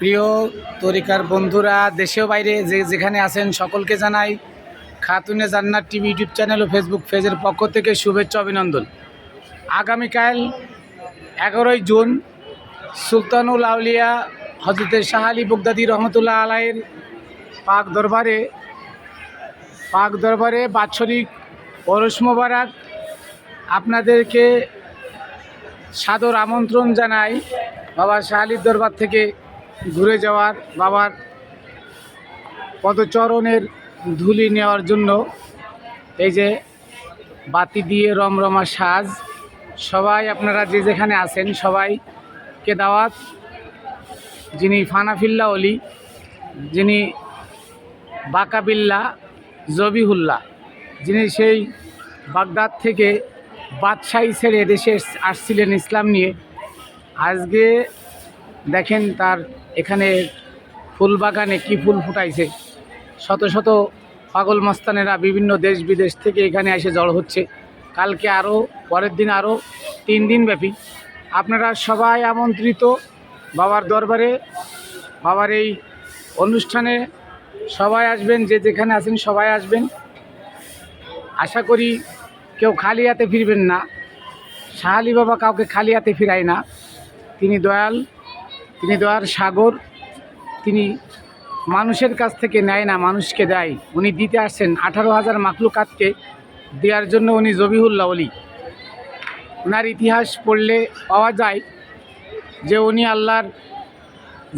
প্রিয় তরিকার বন্ধুরা, দেশেও বাইরে যে যেখানে আছেন সকলকে জানাই Khatune Jannat TV YouTube channel ও ফেসবুক পেজের পক্ষ থেকে শুভেচ্ছা অভিনন্দন। আগামীকাল এগারোই জুন সুলতানুল আউলিয়া হজরতের শাহ আলী বুগদাদি রহমতুল্লাহ আলাইয়ের পাক দরবারে পাক দরবারে বাৎসরিক পরশ মোবারক আপনাদেরকে সাদর আমন্ত্রণ জানাই বাবা শাহ আলীর দরবার থেকে। ঘুরে যাওয়ার, বাবার পদচরণের ধুলি নেওয়ার জন্য এই যে বাতি দিয়ে রমরমা সাজ, সবাই আপনারা যে যেখানে আছেন সবাইকে দাওয়াত যিনি ফানাফিল্লা অলি, যিনি বাকাবিল্লা জবিহুল্লাহ যিনি সেই বাগদাদ থেকে বাদশাহী ছেড়ে দেশে আসছিলেন ইসলাম নিয়ে। আজকে দেখেন তার এখানে ফুল বাগানে কি ফুল ফুটাইছে। শত শত পাগল মস্তানেরা বিভিন্ন দেশ বিদেশ থেকে এখানে এসে জড় হচ্ছে। কালকে আরও পরের দিন আরও তিন দিন ব্যাপী। আপনারা সবাই আমন্ত্রিত বাবার দরবারে। বাবার এই অনুষ্ঠানে সবাই আসবেন, যে যেখানে আছেন সবাই আসবেন। আশা করি কেউ খালি হাতে ফিরবেন না। শাহ আলী বাবা কাউকে খালি হাতে ফিরায় না। তিনি দয়াল। তিনি দয়ার সাগর, তিনি মানুষের কাছ থেকে নেয় না, মানুষকে দেয়। উনি দিতে আসছেন আঠারো হাজার মাকলুকাতকে দেওয়ার জন্য উনি জবিহুল্লাহ অলি। ওনার ইতিহাস পড়লে পাওয়া যায় যে উনি আল্লাহর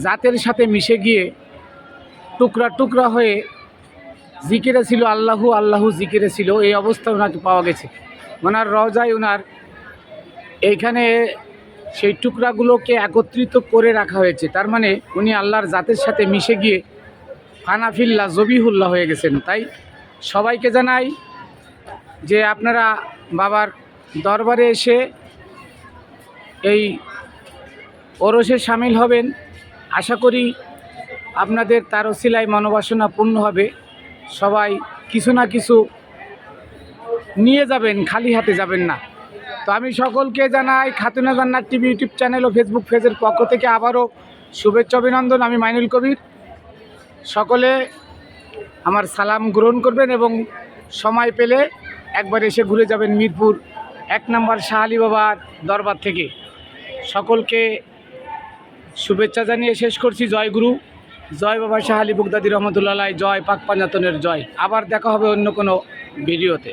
জাতের সাথে মিশে গিয়ে টুকরা টুকরা হয়ে জিকিরে ছিল, আল্লাহু আল্লাহু জিকিরে ছিল, এই অবস্থা ওনাকে পাওয়া গেছে। ওনার রওজায় ওনার এইখানে সেই টুকরাগুলোকে একত্রিত করে রাখা হয়েছে। তার মানে উনি আল্লাহর জাতের সাথে মিশে গিয়ে ফানাফিল্লা জবিহুল্লাহ হয়ে গেছেন। তাই সবাইকে জানাই যে আপনারা বাবার দরবারে এসে এই ওরসে সামিল হবেন। আশা করি আপনাদের তার ওসিলায় মনোবাসনা পূর্ণ হবে। সবাই কিছু না কিছু নিয়ে যাবেন, খালি হাতে যাবেন না। তো আমি সকলকে জানাই Khatuna Jannat TV YouTube channel ও ফেসবুক পেজের পক্ষ থেকে আবারও শুভেচ্ছা, অভিনন্দন। আমি মাইনুল কবির। সকলে আমার সালাম গ্রহণ করবেন এবং সময় পেলে একবার এসে ঘুরে যাবেন মিরপুর এক নম্বর শাহ আলী বাবার দরবার থেকে। সকলকে শুভেচ্ছা জানিয়ে শেষ করছি। জয় গুরু। জয় বাবা শাহ আলী বুগদাদি রহমতুল্লাহ জয় পাক পাঞ্জাতনের জয়। আবার দেখা হবে অন্য কোনো ভিডিওতে।